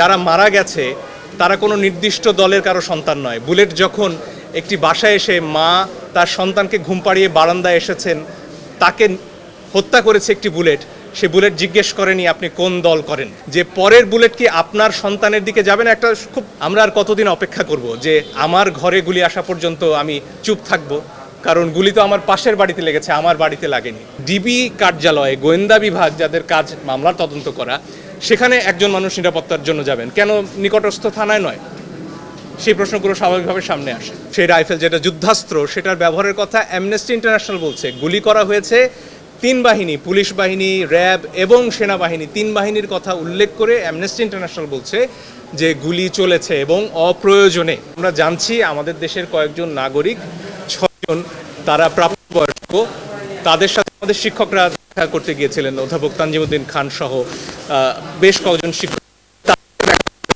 যারা মারা গেছে, তারা কোনো নির্দিষ্ট দলের কারও সন্তান নয়। বুলেট যখন একটি বাসায় এসে মা তার সন্তানকে ঘুম পাড়িয়ে বারান্দায় এসেছেন, তাকে হত্যা করেছে একটি বুলেট, সে বুলেট জিজ্ঞেস করেনি আপনি কোন দল করেন? যে পরের বুলেট কি আপনার সন্তানের দিকে যাবেন একটা খুব আমরা আর কতদিন অপেক্ষা করব যে আমার ঘরে গুলি আসা পর্যন্ত আমি চুপ থাকব? কারণ গুলি তো আমার পাশের বাড়িতে লেগেছে, আমার বাড়িতে লাগেনি। ডিবি কার্যালয়ে গোয়েন্দা বিভাগ যাদের কাজ মামলার তদন্ত করা, সেখানে একজন মানুষ নিরাপত্তার জন্য যাবেন। কেন নিকটস্থ থানায় নয়? সেই প্রশ্নগুলো স্বাভাবিকভাবে সামনে আসে। সেই রাইফেল যেটা যুদ্ধাস্ত্র, সেটার ব্যবহারের কথা অ্যামনেস্টি ইন্টারন্যাশনাল বলছে। গুলি করা হয়েছে তিন বাহিনী, পুলিশ বাহিনী, র্যাব এবং সেনাবাহিনী। তিন বাহিনীর কথা উল্লেখ করে অ্যামনেস্টি ইন্টারন্যাশনাল বলছে যে গুলি চলেছে এবং অপ্রয়োজনে। আমরা জানছি আমাদের দেশের কয়েকজন নাগরিক ছজন তারা প্রাপ্তবয়স্ক। তাদের সাথে আমাদের শিক্ষকরা দেখা করতে গিয়েছিলেন, অধ্যাপক তানজিমুদ্দিন খান সহ বেশ কয়েকজন শিক্ষক।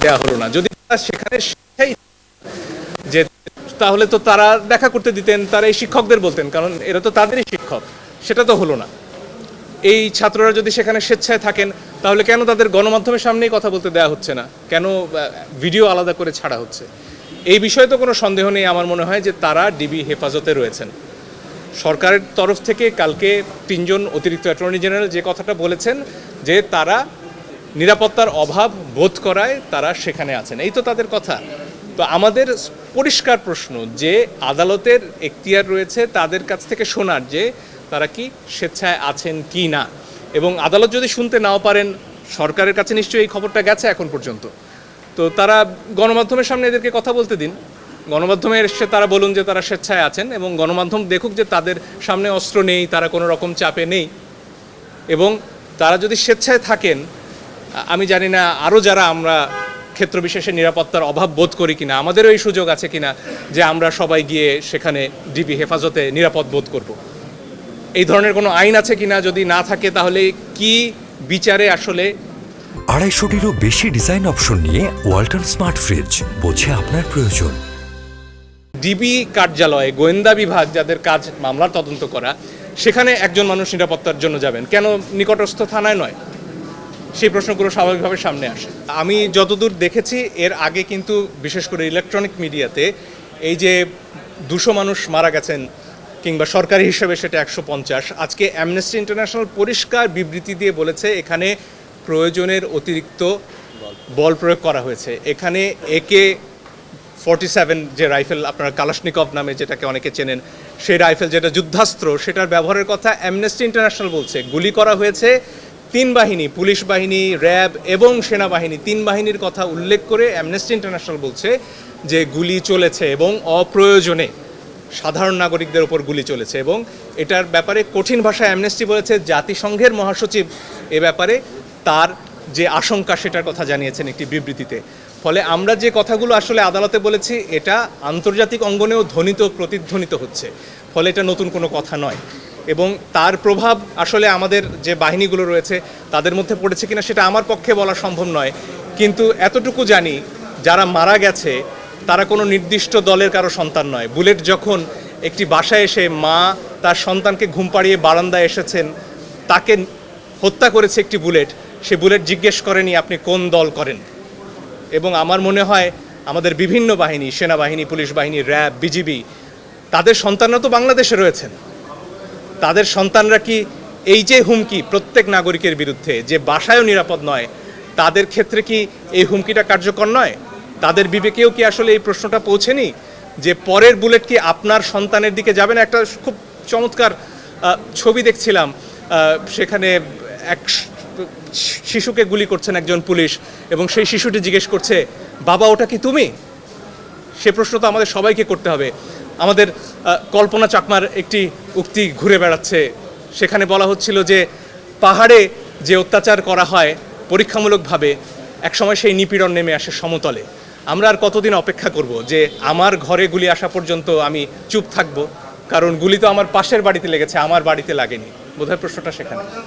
দেওয়া হলো না। যদি তারা সেখানে স্বেচ্ছায় যে, তাহলে তো তারা দেখা করতে দিতেন, তারা এই শিক্ষকদের বলতেন, কারণ এরা তো তাদেরই শিক্ষক, সেটা তো হলো না। এই ছাত্ররা যদি সেখানে স্বেচ্ছায় থাকেন, তাহলে কেন তাদের গণমাধ্যমের সামনেই কথা বলতে দেওয়া হচ্ছে না? কেন ভিডিও আলাদা করে ছাড়া হচ্ছে? এই বিষয়ে তো কোনো সন্দেহ নেই, আমার মনে হয় যে তারা ডিবি হেফাজতে রয়েছেন। সরকারের তরফ থেকে কালকে তিনজন অতিরিক্ত অ্যাটর্নি জেনারেল যে কথাটা বলেছেন, যে তারা নিরাপত্তার অভাব বোধ করায় তারা সেখানে আছেন। এই তো তাদের কথা। তো আমাদের পরিষ্কার প্রশ্ন যে আদালতের এখতিয়ার রয়েছে তাদের কাছ থেকে শোনার যে তারা কি স্বেচ্ছায় আছেন কি না? এবং আদালত যদি শুনতে নাও পারেন, সরকারের কাছে নিশ্চয়ই এই খবরটা গেছে এখন পর্যন্ত। তো তারা গণমাধ্যমের সামনে এদেরকে কথা বলতে দিন। গণমাধ্যমে এসে তারা বলুন যে তারা স্বেচ্ছায় আছেন এবং গণমাধ্যম দেখুক যে তাদের সামনে অস্ত্র নেই, তারা কোনো রকম চাপে নেই। এবং তারা যদি স্বেচ্ছায় থাকেন, আমি জানি না আরও যারা আমরা ক্ষেত্র বিশেষে নিরাপত্তার অভাব বোধ করি কিনা, আমাদেরও এই সুযোগ আছে কিনা যে আমরা সবাই গিয়ে সেখানে ডিবি হেফাজতে নিরাপদ বোধ করব। এই ধরনের কোনো আইন আছে কিনা যদি না থাকে, তাহলে কি বিচারে আসলে আড়াইশোটিরও বেশি ডিজাইন অপশন নিয়ে ওয়াল্টন স্মার্ট ফ্রিজ বোঝে আপনার প্রয়োজন। ডিবি কার্যালয়ে গোয়েন্দা বিভাগ যাদের কাজ মামলার তদন্ত করা, সেখানে একজন মানুষ নিরাপত্তার জন্য যাবেন। কেন নিকটস্থ থানায় নয়? সেই প্রশ্নগুলো স্বাভাবিকভাবে সামনে আসে। আমি যতদূর দেখেছি, এর আগে কিন্তু বিশেষ করে ইলেকট্রনিক মিডিয়াতে এই যে দুশো মানুষ মারা গেছেন কিংবা সরকারি হিসেবে সেটা একশো পঞ্চাশ, আজকে অ্যামনেস্টি ইন্টারন্যাশনাল পরিষ্কার বিবৃতি দিয়ে বলেছে, এখানে প্রয়োজনের অতিরিক্ত বল প্রয়োগ করা হয়েছে। এখানে একে ফর্টি সেভেন যে রাইফেল, আপনার কালাশনিকভ নামে যেটাকে অনেকে চেনেন, সেই রাইফেল যেটা যুদ্ধাস্ত্র, সেটার ব্যবহারের কথা অ্যামনেস্টি ইন্টারন্যাশনাল বলছে। গুলি করা হয়েছে তিন বাহিনী, পুলিশ বাহিনী, র্যাব এবং সেনাবাহিনী। তিন বাহিনীর কথা উল্লেখ করে অ্যামনেস্টি ইন্টারন্যাশনাল বলছে যে গুলি চলেছে এবং অপ্রয়োজনে সাধারণ নাগরিকদের উপর গুলি চলেছে এবং এটার ব্যাপারে কঠিন ভাষায় অ্যামনেস্টি বলেছে। জাতিসংঘের মহাসচিব এ ব্যাপারে তার যে আশঙ্কা সেটার কথা জানিয়েছেন একটি বিবৃতিতে। ফলে আমরা যে কথাগুলো আসলে আদালতে বলেছি, এটা আন্তর্জাতিক অঙ্গনেও ধ্বনিত, প্রতিধ্বনিত হচ্ছে। ফলে এটা নতুন কোনো কথা নয়। এবং তার প্রভাব আসলে আমাদের যে বাহিনীগুলো রয়েছে, তাদের মধ্যে পড়েছে কিনা সেটা আমার পক্ষে বলা সম্ভব নয়। কিন্তু এতটুকু জানি, যারা মারা গেছে, তারা কোনো নির্দিষ্ট দলের কারও সন্তান নয়। বুলেট যখন একটি বাসায় এসে মা তার সন্তানকে ঘুম পাড়িয়ে বারান্দায় এসেছেন, তাকে হত্যা করেছে একটি বুলেট সে বুলেট জিজ্ঞেস করেনি আপনি কোন দল করেন। এবং আমার মনে হয় আমাদের বিভিন্ন বাহিনী, সেনাবাহিনী, পুলিশ বাহিনী, র্যাব, বিজিবি, তাদের সন্তানরা তো বাংলাদেশে রয়েছেন। তাদের সন্তানরা কি এই যে হুমকি প্রত্যেক নাগরিকের বিরুদ্ধে যে বাসায়ও নিরাপদ নয়, তাদের ক্ষেত্রে কি এই হুমকিটা কার্যকর নয়? তাদের বিবেকেও কি আসলে এই প্রশ্নটা পৌঁছেনি? যে পরের বুলেট কি আপনার সন্তানের দিকে যাবে না? একটা খুব চমৎকার ছবি দেখছিলাম সেখানে এক শিশুকে গুলি করছেন একজন পুলিশ এবং সেই শিশুটি জিজ্ঞেস করছে, বাবা, ওটা কি তুমি? সে প্রশ্ন তো আমাদের সবাইকে করতে হবে। আমাদের কল্পনা চাকমার একটি উক্তি ঘুরে বেড়াচ্ছে। সেখানে বলা হচ্ছিল যে, পাহাড়ে যে অত্যাচার করা হয় পরীক্ষামূলকভাবে, একসময় সেই নিপীড়ন নেমে আসে সমতলে। আমরা আর কতদিন অপেক্ষা করব যে, আমার ঘরে গুলি আসা পর্যন্ত আমি চুপ থাকব? কারণ গুলি তো আমার পাশের বাড়িতে লেগেছে, আমার বাড়িতে লাগেনি। বোধহয় প্রশ্নটা সেখানে।